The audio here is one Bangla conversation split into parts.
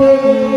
বুকে কেঁদে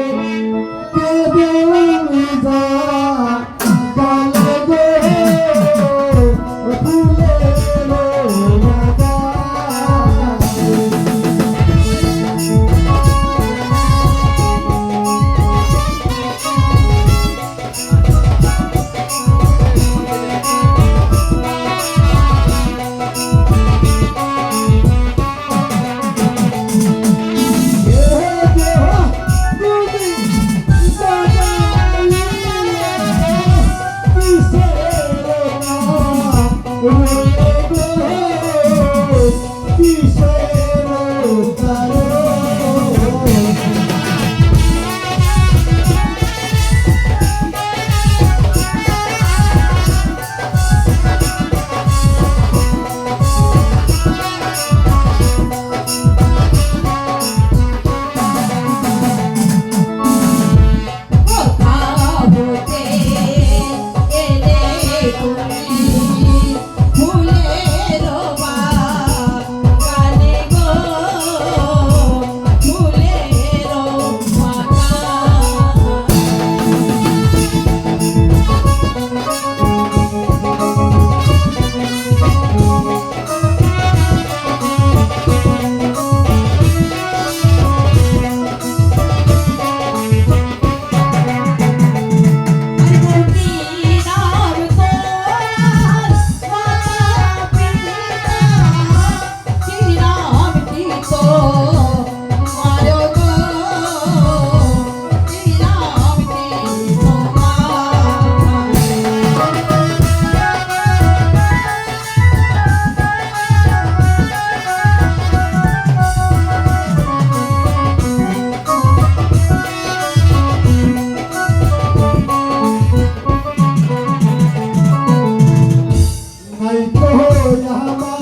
তো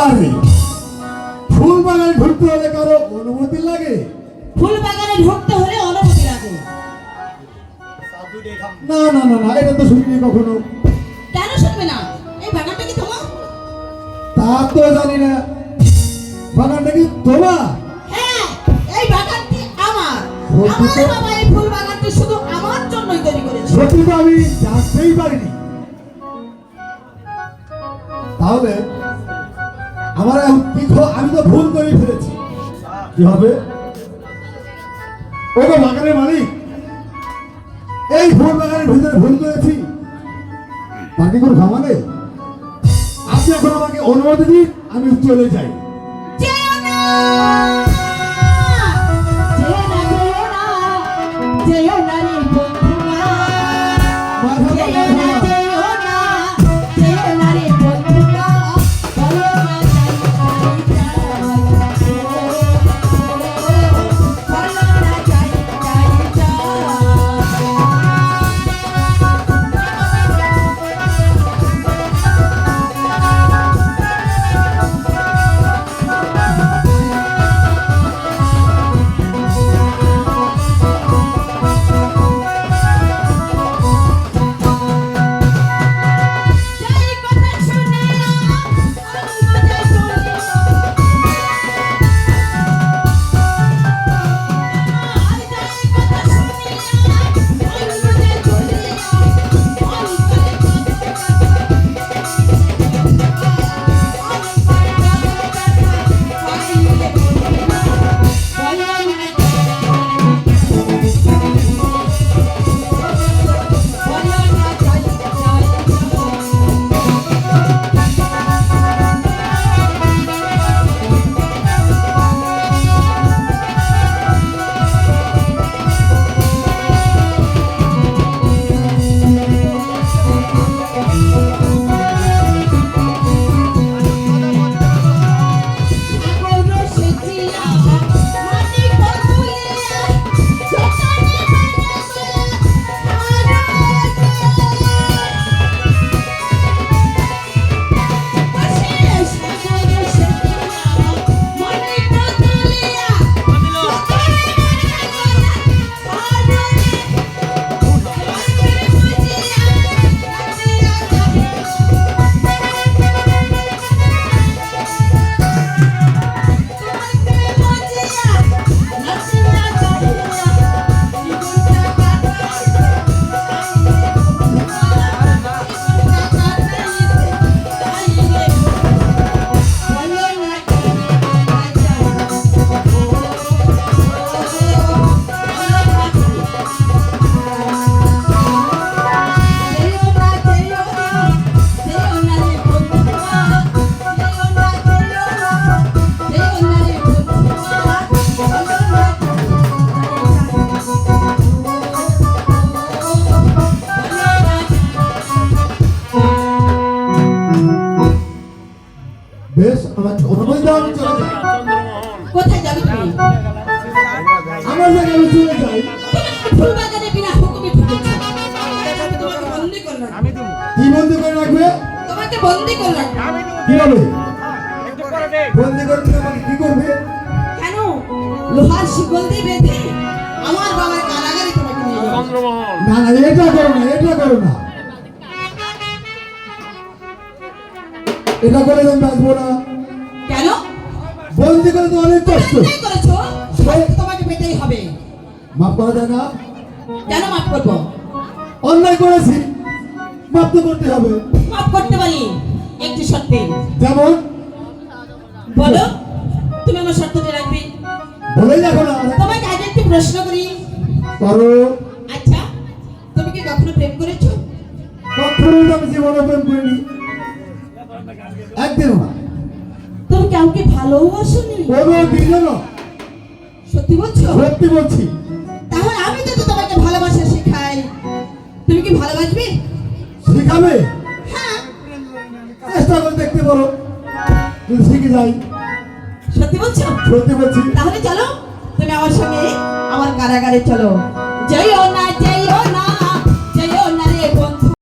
বারে ফুল বাগানে ঢুকতে হলে কারও অনুমতি লাগে? ফুল বাগানে ঢুকতে হলে অনুমতি লাগে। না না না না এটা তো শুনিনি কখনো। কেন শুনবে না? এই বাগানটা কি তোমার? তা তো জানি না। বাগানটা কি তোমার? হ্যাঁ এই বাগানটি আমার। আমার বাবা এই ফুল বাগানটি শুধু আমার জন্যই তৈরি করেছে। সত্যি তো আমি জানতেই পারিনি। তাহলে আমার আমি তো ভুল করে ফেলেছি। কি হবে? ও তো বাগানের মালিক, এই ফুল বাগানের ভিতরে ভুল করেছি। তার কি কোনো ক্ষমা আপনি এখন আমাকে অনুমতি দিন, আমি চলে যাই। যেও না রে অনুমতি দাও চলে কোথায় যাবি তুমি আমার জায়গায় আমি চলে যাই। বিনা হুকুমে ঢুকেছ। কি বন্দি করে রাখবে? তোমাকে বন্দি কি হবে বন্দি করে দিলে আমাকে কি করবে? কেন? লোহার শিকল দিয়ে বেঁধে আমার বাবার কারাগারে তোমাকে নিয়ে না না এটা করো না এটা করো না। এটা করে আমি বাঁচবো না। কেন? বন্দি করে তো অনেক কষ্ট। করেছ তোমাকে পেতেই হবে। মাফ করা যায় না। কেন মাফ করব? অন্যায় করেছি। মাফ তো করতে হবে। মাফ করতে পারি। একটি শর্তে। যেমন? বলো তুমি আমার শর্তটি রাখবে। বলেই দেখো না। তোমাকে আগে একটি প্রশ্ন করি। করো। আচ্ছা তুমি কি কখনো প্রেম করেছ? কখনো আমি জীবনে প্রেম করিনি। একদিনও না। তুমি কাউকে ভালোবাসোনি কোনো দিনও না সত্যি বলছো? সত্যি বলছি। তাহলে আমি যদি তোমাকে ভালোবাসা শেখাই। তুমি কি ভালোবাসবে? শিখাবে? হ্যাঁ। চেষ্টা করে দেখতে পারো। যদি শিখে যাই। সত্যি বলছো? সত্যি বলছি। তাহলে চলো তুমি আমার সঙ্গে আমার কারাগারে চলো। যেও না যেও